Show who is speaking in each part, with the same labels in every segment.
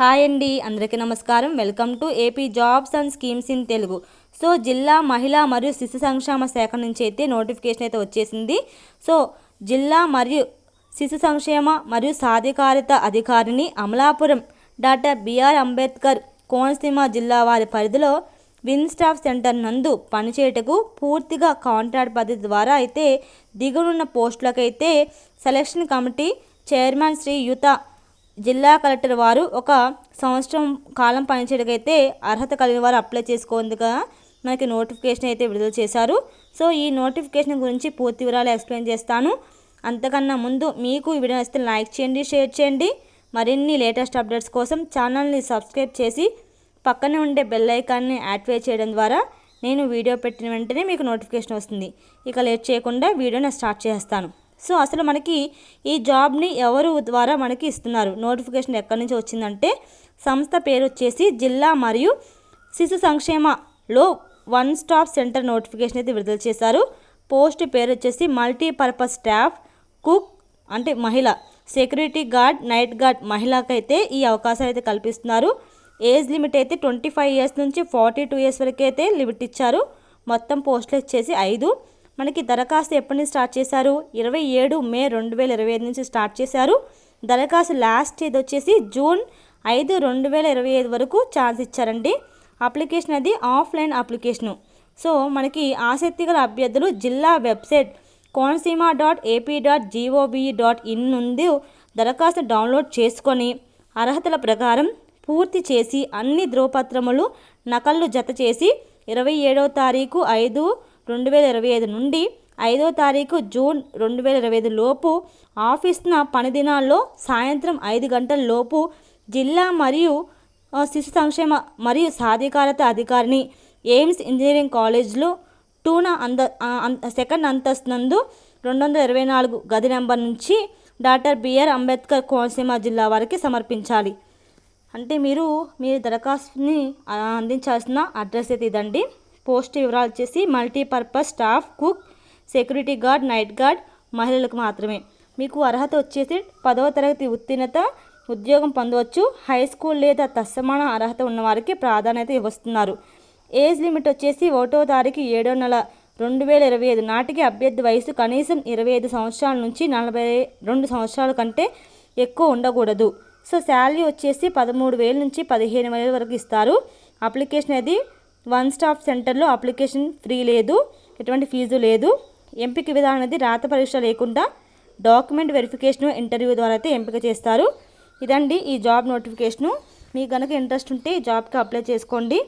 Speaker 1: Hi అండి అందరికీ నమస్కారం. Welcome to AP jobs and schemes in Telugu. So జిల్లా మహిళా మరియు శిశు సంక్షేమ శాఖ నుంచి అయితే నోటిఫికేషన్ అయితే వచ్చేసింది. సో జిల్లా మరియు శిశు సంక్షేమ మరియు సాధికారిత అధికారిని Amalapuram doctor B R Ambedkar Konaseema జిల్లా వారి పరిధిలో విన్ స్టాఫ్ సెంటర్ నందు పనిచేయటకు పూర్తిగా కాంట్రాక్ట్ పద్ధతి ద్వారా అయితే దిగునున్న పోస్టులకైతే సెలక్షన్ కమిటీ చైర్మన్ శ్రీ యుత జిల్లా కలెక్టర్ వారు ఒక సంవత్సరం కాలం పనిచేయడానికైతే అర్హత కలిగిన వారు అప్లై చేసుకోందుగా మనకి నోటిఫికేషన్ అయితే విడుదల చేశారు. సో ఈ నోటిఫికేషన్ గురించి పూర్తి వివరాలు ఎక్స్ప్లెయిన్ చేస్తాను. అంతకన్నా ముందు మీకు ఈ వీడియో నచ్చితే లైక్ చేయండి షేర్ చేయండి. మరిన్ని లేటెస్ట్ అప్డేట్స్ కోసం ఛానల్ని సబ్స్క్రైబ్ చేసి పక్కనే ఉండే బెల్ ఐకాన్ని యాక్టివేట్ చేయడం ద్వారా నేను వీడియో పెట్టిన వెంటనే మీకు నోటిఫికేషన్ వస్తుంది. ఇక లేట్ చేయకుండా వీడియోని స్టార్ట్ చేస్తాను. సో అసలు మనకి ఈ జాబ్ని ఎవరు ద్వారా మనకి ఇస్తున్నారు? నోటిఫికేషన్ ఎక్కడి నుంచి వచ్చిందంటే సంస్థ పేరు వచ్చేసి జిల్లా మరియు శిశు సంక్షేమలో వన్ స్టాప్ సెంటర్ నోటిఫికేషన్ అయితే విడుదల చేశారు. పోస్ట్ పేరు వచ్చేసి మల్టీపర్పస్ స్టాఫ్ కుక్ అంటే మహిళ. సెక్యూరిటీ గార్డ్ నైట్ గార్డ్ మహిళకైతే ఈ అవకాశాలు అయితే కల్పిస్తున్నారు. ఏజ్ లిమిట్ అయితే ట్వంటీ ఫైవ్ ఇయర్స్ నుంచి ఫార్టీ టూ ఇయర్స్ వరకు అయితే లిమిట్ ఇచ్చారు. మొత్తం పోస్టులు వచ్చేసి ఐదు. మనకి దరఖాస్తు ఎప్పటి నుంచి స్టార్ట్ చేశారు? ఇరవై ఏడు మే రెండు వేల ఇరవై ఐదు నుంచి స్టార్ట్ చేశారు. దరఖాస్తు లాస్ట్ డేట్ వచ్చేసి జూన్ ఐదు రెండు వేల ఇరవై ఐదు వరకు ఛాన్స్ ఇచ్చారండి. అప్లికేషన్ అది ఆఫ్లైన్ అప్లికేషను. సో మనకి ఆసక్తి గల అభ్యర్థులు జిల్లా website Konaseema dot AP dot GOB dot in నుండి దరఖాస్తు డౌన్లోడ్ చేసుకొని అర్హతల ప్రకారం పూర్తి చేసి అన్ని ధ్రువపత్రములు నకళ్ళు జత చేసి ఇరవై ఏడవ తారీఖు ఐదు రెండు వేల ఇరవై ఐదు నుండి ఐదో తారీఖు జూన్ రెండు వేల ఇరవై ఐదు లోపు ఆఫీస్న పనిదినాల్లో సాయంత్రం ఐదు గంటల లోపు జిల్లా మరియు శిశు సంక్షేమ మరియు సాధికారత అధికారిని ఎయిమ్స్ ఇంజనీరింగ్ కాలేజ్లో టూన అంద సెకండ్ అంతస్తు నందు రెండు వందల ఇరవై నాలుగు గది నెంబర్ నుంచి డాక్టర్ బిఆర్ అంబేద్కర్ కోనసీమ జిల్లా వారికి సమర్పించాలి. అంటే మీరు మీ దరఖాస్తుని అందించాల్సిన అడ్రస్ అయితే ఇదండి. పోస్ట్ వివరాలు వచ్చేసి multipurpose staff cook security guard night guard మహిళలకు మాత్రమే. మీకు అర్హత వచ్చేసి పదవ తరగతి ఉత్తీర్ణత ఉద్యోగం పొందవచ్చు. హై స్కూల్ లేదా తత్సమాన అర్హత ఉన్నవారికి ప్రాధాన్యత ఇవ్వస్తున్నారు. ఏజ్ లిమిట్ వచ్చేసి ఒకటో తారీఖు ఏడో నెల రెండు వేల ఇరవై ఐదు నాటికి అభ్యర్థి వయసు కనీసం ఇరవై ఐదు సంవత్సరాల నుంచి నలభై రెండు సంవత్సరాల కంటే ఎక్కువ ఉండకూడదు. సో శాలరీ వచ్చేసి పదమూడు వేల నుంచి పదిహేను వేల వరకు ఇస్తారు. అప్లికేషన్ అది వన్ స్టాప్ సెంటర్లో అప్లికేషన్ ఫ్రీ లేదు ఎటువంటి ఫీజు లేదు. ఎంపిక విధానం అనేది రాత పరీక్ష లేకుండా డాక్యుమెంట్ వెరిఫికేషన్ ఇంటర్వ్యూ ద్వారా అయితే ఎంపిక చేస్తారు. ఇదండి ఈ జాబ్ నోటిఫికేషను. మీకు కనుక ఇంట్రెస్ట్ ఉంటే ఈ జాబ్కి అప్లై చేసుకోండి.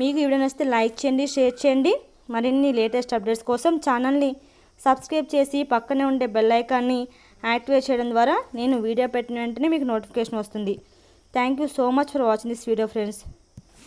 Speaker 1: మీకు ఈ వీడియో నచ్చితే లైక్ చేయండి షేర్ చేయండి. మరిన్ని లేటెస్ట్ అప్డేట్స్ కోసం ఛానల్ని సబ్స్క్రైబ్ చేసి పక్కనే ఉండే బెల్ ఐకాన్ని యాక్టివేట్ చేయడం ద్వారా నేను వీడియో పెట్టిన వెంటనే మీకు నోటిఫికేషన్ వస్తుంది. Thank you so much for watching this video friends